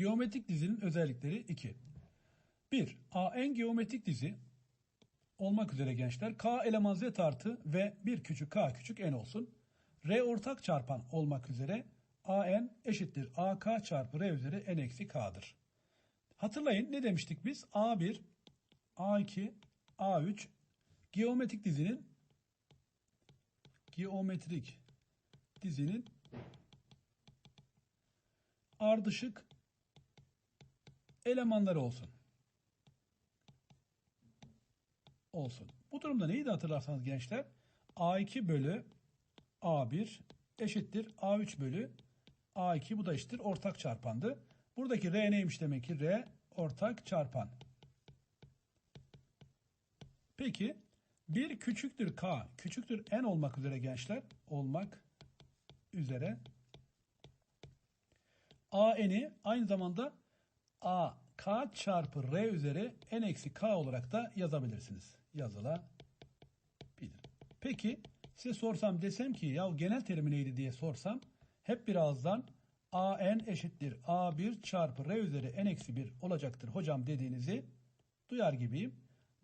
Geometrik dizinin özellikleri 2. 1. AN geometrik dizi olmak üzere gençler k eleman z artı ve bir küçük k küçük n olsun. R ortak çarpan olmak üzere AN eşittir AK çarpı R üzeri n eksi k'dır. Hatırlayın ne demiştik biz? A1, A2, A3 geometrik dizinin geometrik dizinin ardışık elemanları olsun. Olsun. Bu durumda neydi hatırlarsanız gençler? A2 bölü A1 eşittir A3 bölü A2 bu da eşittir ortak çarpandı. Buradaki R neymiş demek ki? R ortak çarpan. Peki bir küçüktür K küçüktür N olmak üzere gençler olmak üzere AN'i aynı zamanda A K çarpı R üzeri N eksi K olarak da yazabilirsiniz. Yazılabilir. Peki size sorsam desem ki ya genel terimi neydi diye sorsam hep bir ağızdan AN eşittir A1 çarpı R üzeri N eksi 1 olacaktır hocam dediğinizi duyar gibiyim.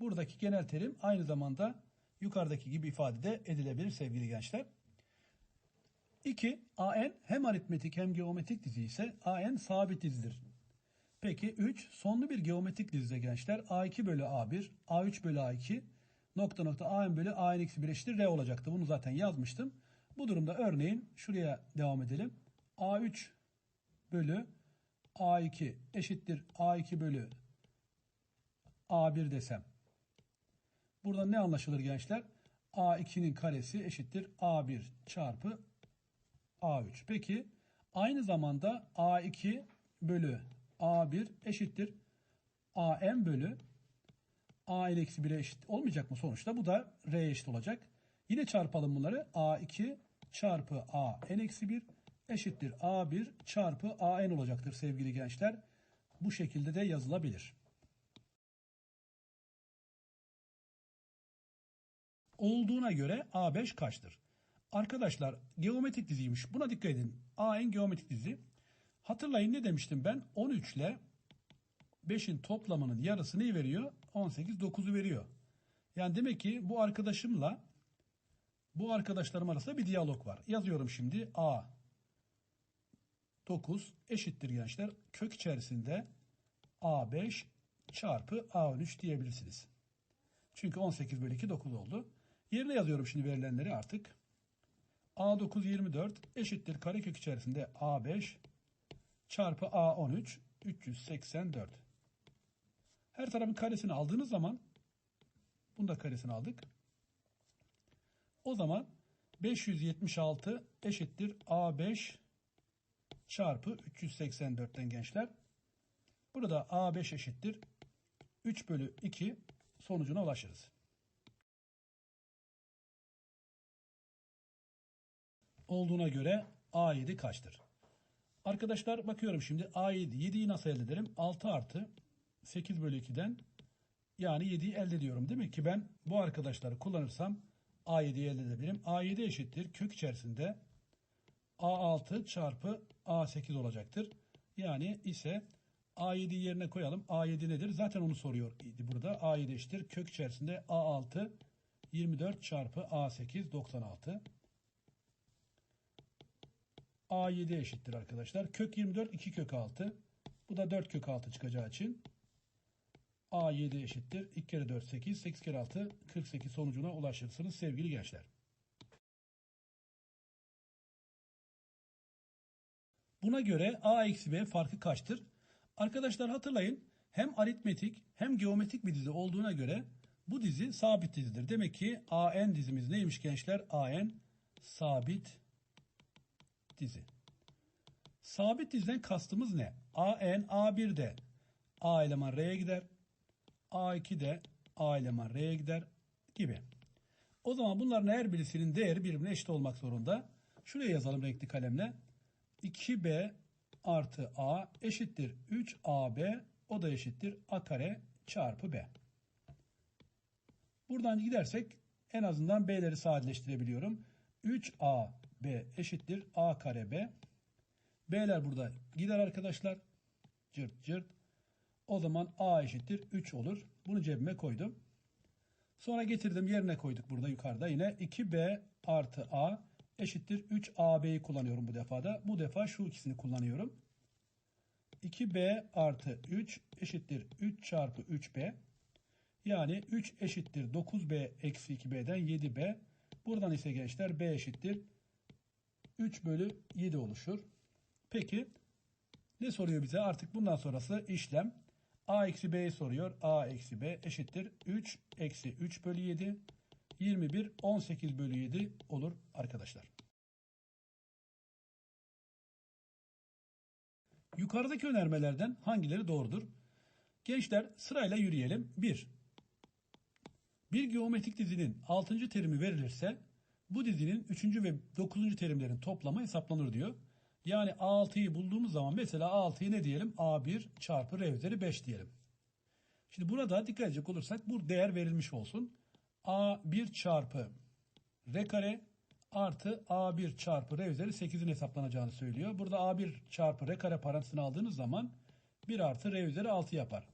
Buradaki genel terim aynı zamanda yukarıdaki gibi ifade de edilebilir sevgili gençler. 2. AN hem aritmetik hem geometrik dizi ise AN sabit dizidir. Peki 3. Sonlu bir geometrik dizide gençler A2 bölü A1, A3 bölü A2 nokta nokta AN bölü AN eksi 1 eşittir R olacaktı. Bunu zaten yazmıştım. Bu durumda örneğin şuraya devam edelim. A3 bölü A2 eşittir A2 bölü A1 desem. Burada ne anlaşılır gençler? A2'nin karesi eşittir A1 çarpı A3. Peki aynı zamanda A2 bölü A1 eşittir AM bölü A eksi 1'e eşit olmayacak mı sonuçta? Bu da R'ye eşit olacak. Yine çarpalım bunları. A2 çarpı A n eksi 1 eşittir A1 çarpı AN olacaktır sevgili gençler. Bu şekilde de yazılabilir. Olduğuna göre A5 kaçtır? Arkadaşlar geometrik diziymiş. Buna dikkat edin. AN geometrik dizi. Hatırlayın ne demiştim ben? 13 ile 5'in toplamının yarısı neyi veriyor? 18, 9'u veriyor. Yani demek ki bu arkadaşımla bu arkadaşlarım arasında bir diyalog var. Yazıyorum şimdi A 9 eşittir gençler. Kök içerisinde A5 çarpı A13 diyebilirsiniz. Çünkü 18 bölü 2 9 oldu. Yerine yazıyorum şimdi verilenleri artık. A9 24 eşittir karekök içerisinde A5 çarpı A13 384. Her tarafın karesini aldığınız zaman bunu da karesini aldık. O zaman 576 eşittir A5 çarpı 384'ten gençler. Burada A5 eşittir 3 bölü 2 sonucuna ulaşırız. Olduğuna göre A7 kaçtır? Arkadaşlar bakıyorum şimdi A7. 7'yi nasıl elde ederim? 6 artı 8 bölü 2'den yani 7'yi elde ediyorum. Değil mi ki ben bu arkadaşları kullanırsam A7'yi elde edebilirim. A7 eşittir kök içerisinde A6 çarpı A8 olacaktır. Yani ise A7 yerine koyalım. A7 nedir? Zaten onu soruyor burada. A7 eşittir. Kök içerisinde A6 24 çarpı A8 96. A7 eşittir arkadaşlar. Kök 24 2 kök 6. Bu da 4 kök 6 çıkacağı için A7 eşittir. 2 kere 4 8. 8 kere 6 48 sonucuna ulaşırsınız sevgili gençler. Buna göre A eksi B farkı kaçtır? Arkadaşlar hatırlayın hem aritmetik hem geometrik bir dizi olduğuna göre bu dizi sabit dizidir. Demek ki AN dizimiz neymiş gençler? AN sabit dizi. Sabit diziden kastımız ne? AN A1'de A eleman R'ye gider. A2'de A eleman R'ye gider gibi. O zaman bunların her birisinin değeri birbirine eşit olmak zorunda. Şuraya yazalım renkli kalemle. 2B artı A eşittir 3AB o da eşittir A kare çarpı B. Buradan gidersek en azından B'leri sadeleştirebiliyorum. 3AB eşittir A kare B. B'ler burada gider arkadaşlar. cırt cırt. O zaman A eşittir 3 olur. Bunu cebime koydum. Sonra getirdim yerine koyduk burada yukarıda yine 2B artı A eşittir 3AB'yi kullanıyorum bu defada. Bu defa şu ikisini kullanıyorum. 2B artı 3 eşittir 3 çarpı 3B. Yani 3 eşittir 9B eksi 2B'den 7B. Buradan ise gençler B eşittir 3 bölü 7 oluşur. Peki ne soruyor bize? Artık bundan sonrası işlem. A eksi B'yi soruyor. A eksi B eşittir 3 eksi 3 bölü 7. 21 18 bölü 7 olur arkadaşlar. Yukarıdaki önermelerden hangileri doğrudur? Gençler sırayla yürüyelim. 1. Bir geometrik dizinin 6. terimi verilirse bu dizinin 3. ve 9. terimlerin toplamı hesaplanır diyor. Yani A6'yı bulduğumuz zaman mesela A6'yı ne diyelim? A1 çarpı R üzeri 5 diyelim. Şimdi burada dikkat edecek olursak bu değer verilmiş olsun. A1 çarpı R kare artı A1 çarpı R üzeri 8'in hesaplanacağını söylüyor. Burada A1 çarpı R kare parantezini aldığınız zaman 1 artı R üzeri 6 yapar.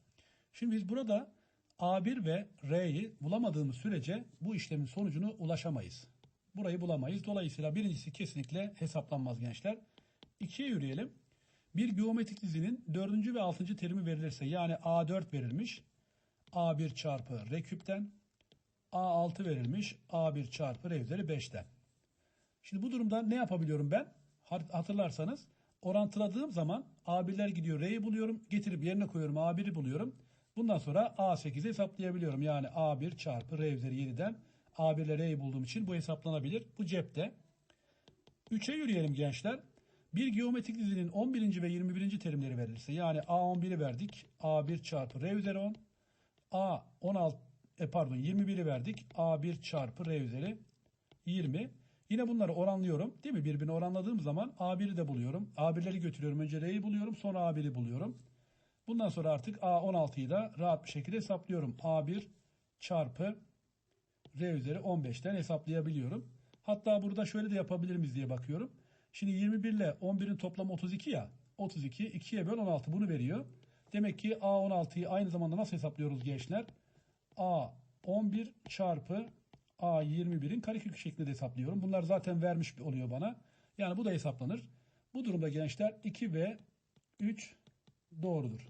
Şimdi biz burada A1 ve R'yi bulamadığımız sürece bu işlemin sonucunu ulaşamayız. Burayı bulamayız. Dolayısıyla birincisi kesinlikle hesaplanmaz gençler. 2'ye yürüyelim. Bir geometrik dizinin 4. ve 6. terimi verilirse yani A4 verilmiş. A1 çarpı R küpten. A6 verilmiş. A1 çarpı R üzeri 5'ten. Şimdi bu durumda ne yapabiliyorum ben? Hatırlarsanız orantıladığım zaman A1'ler gidiyor R'yi buluyorum. Getirip yerine koyuyorum A1'i buluyorum. Bundan sonra A8'i hesaplayabiliyorum. Yani A1 çarpı R üzeri 7'den A1 ile R'yi bulduğum için bu hesaplanabilir. Bu cepte. 3'e yürüyelim gençler. Bir geometrik dizinin 11. ve 21. terimleri verilirse yani A11'i verdik. A1 çarpı R üzeri 10. A16 e pardon 21'i verdik. A1 çarpı R üzeri 20. Yine bunları oranlıyorum. Değil mi? Birbirine oranladığım zaman A1'i de buluyorum. A1'leri götürüyorum. Önce R'yi buluyorum. Sonra A1'i buluyorum. Bundan sonra artık A16'yı da rahat bir şekilde hesaplıyorum. A1 çarpı R üzeri 15'ten hesaplayabiliyorum. Hatta burada şöyle de yapabilir miyiz diye bakıyorum. Şimdi 21 ile 11'in toplamı 32 ya. 32 2'ye böl 16 bunu veriyor. Demek ki A16'yı aynı zamanda nasıl hesaplıyoruz gençler? A11 çarpı A21'in karekök şeklinde hesaplıyorum. Bunlar zaten vermiş oluyor bana. Yani bu da hesaplanır. Bu durumda gençler 2 ve 3 doğrudur.